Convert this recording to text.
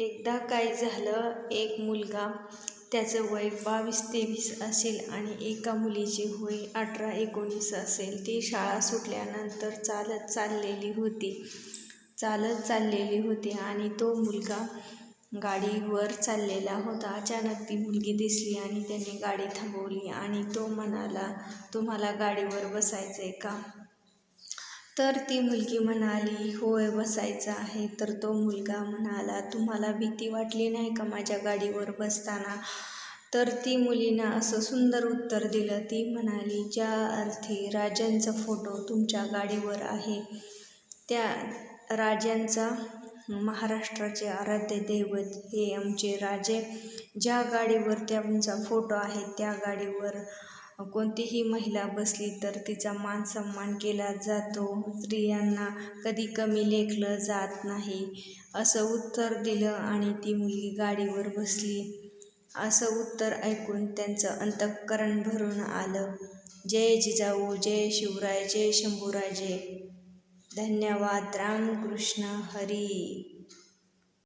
एकदा काय झालं एक मुलगा त्याचं वय बावीस तेवीस असेल आणि एका मुलीची वय अठरा एकोणीस असेल ती शाळा सुटल्यानंतर चालत चाललेली होती. चालत चाललेली होती आणि तो मुलगा गाडीवर चाललेला होता. अचानक ती मुलगी दिसली आणि त्याने गाडी थांबवली आणि तो म्हणाला तुम्हाला गाडीवर बसायचं आहे का? तर ती मुलगी म्हणाली होय बसायचं आहे. तर तो मुलगा म्हणाला तुम्हाला भीती वाटली नाही का माझ्या गाडीवर बसताना? तर ती मुलीनं असं सुंदर उत्तर दिलं. ती म्हणाली ज्या अर्थी राजांचा फोटो तुमच्या गाडीवर आहे त्या राजांचा महाराष्ट्राचे आराध्य दैवत हे आमचे राजे. ज्या गाडीवर त्यांचा फोटो आहे त्या गाडीवर कोणतीही महिला बसली तर तिचा मान सन्मान केला जातो. स्त्रियांना कधी कमी लेखलं जात नाही. असं उत्तर दिलं आणि ती मुलगी गाडीवर बसली. असं उत्तर ऐकून त्यांचं अंतःकरण भरून आलं. जय जिजाऊ जय शिवराय जय शंभूराजे. धन्यवाद. रामकृष्ण हरी.